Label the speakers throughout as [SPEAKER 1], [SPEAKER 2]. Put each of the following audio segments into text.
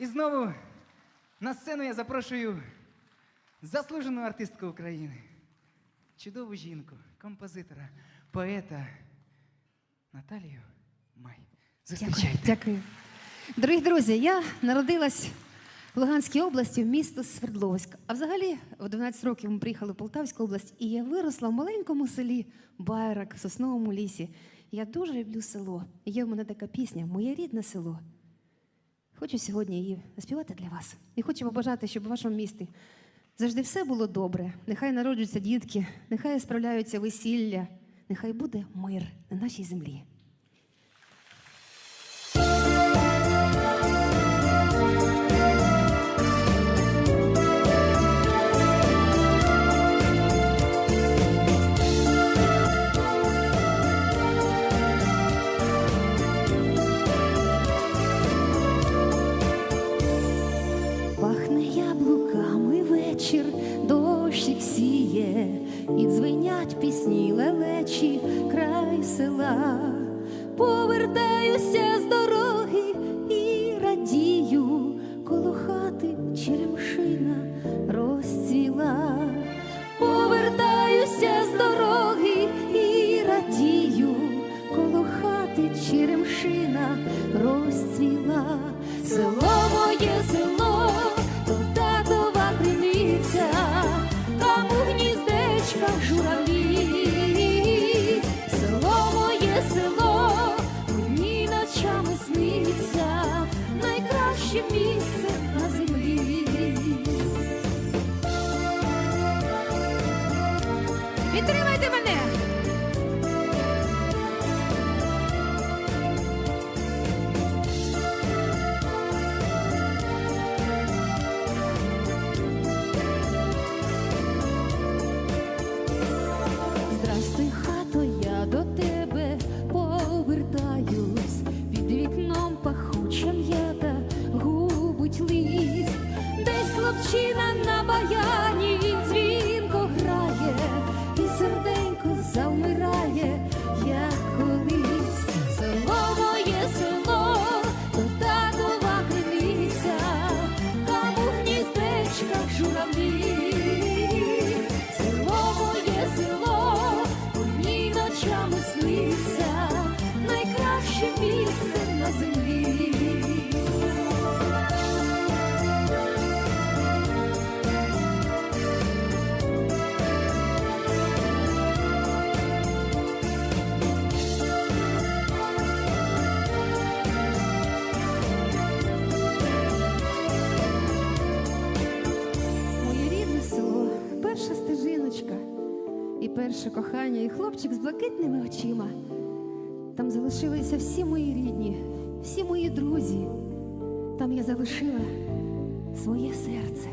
[SPEAKER 1] І знову на сцену я запрошую заслужену артистку України, чудову жінку, композитора, поета Наталію Май. Зустрічайте.
[SPEAKER 2] Дякую. Дорогі друзі, я народилась в Луганській області, місто Свердловськ. А взагалі, в 12 років ми приїхали в Полтавську область, і я виросла в маленькому селі Байрак в Сосновому лісі. Я дуже люблю село. Є в мене така пісня Моє рідне село. Хочу сьогодні її заспівати для вас. І хочу побажати, щоб у вашому місті завжди все було добре. Нехай народжуються дітки, нехай справляються весілля, нехай буде мир на нашій землі. Яблуками вечір, дощик сіє, і дзвенять пісні лелечі край села. Повертаюся з дороги і радію, коло хати черемшина розцвіла. Повертаюся з дороги і радію, коло хати черемшина розцвіла. Село моє Підтримайте мене! Здрастуй, хато, я до тебе повертаюсь, під вікном пахуча м'ята губить ліс, десь хлопчина найкраще на землі. Моє рідне село, перша стежиночка, і перше кохання, і хлопчик з блакитними очима. Там залишилися всі мої рідні, всі мої друзі. Там я залишила своє серце.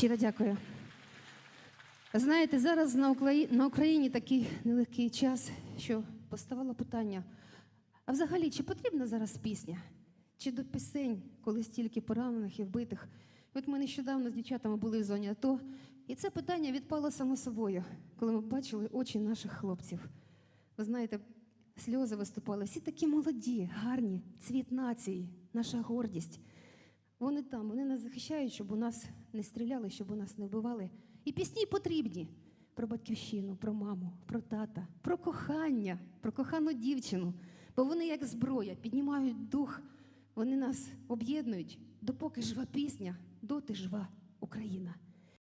[SPEAKER 2] Щиро дякую. Знаєте, зараз на Украї- на Україні такий нелегкий час, що поставало питання: а взагалі, чи потрібна зараз пісня? Чи до пісень, коли стільки поранених і вбитих? От ми нещодавно з дівчатами були в зоні АТО, і це питання відпало само собою, коли ми бачили очі наших хлопців. Ви знаєте, сльози виступали. Всі такі молоді, гарні, цвіт нації, наша гордість. Вони там, вони нас захищають, щоб у нас не стріляли, щоб у нас не вбивали. І пісні потрібні про батьківщину, про маму, про тата, про кохання, про кохану дівчину. Бо вони як зброя піднімають дух, вони нас об'єднують. Допоки жива пісня, доти жива Україна.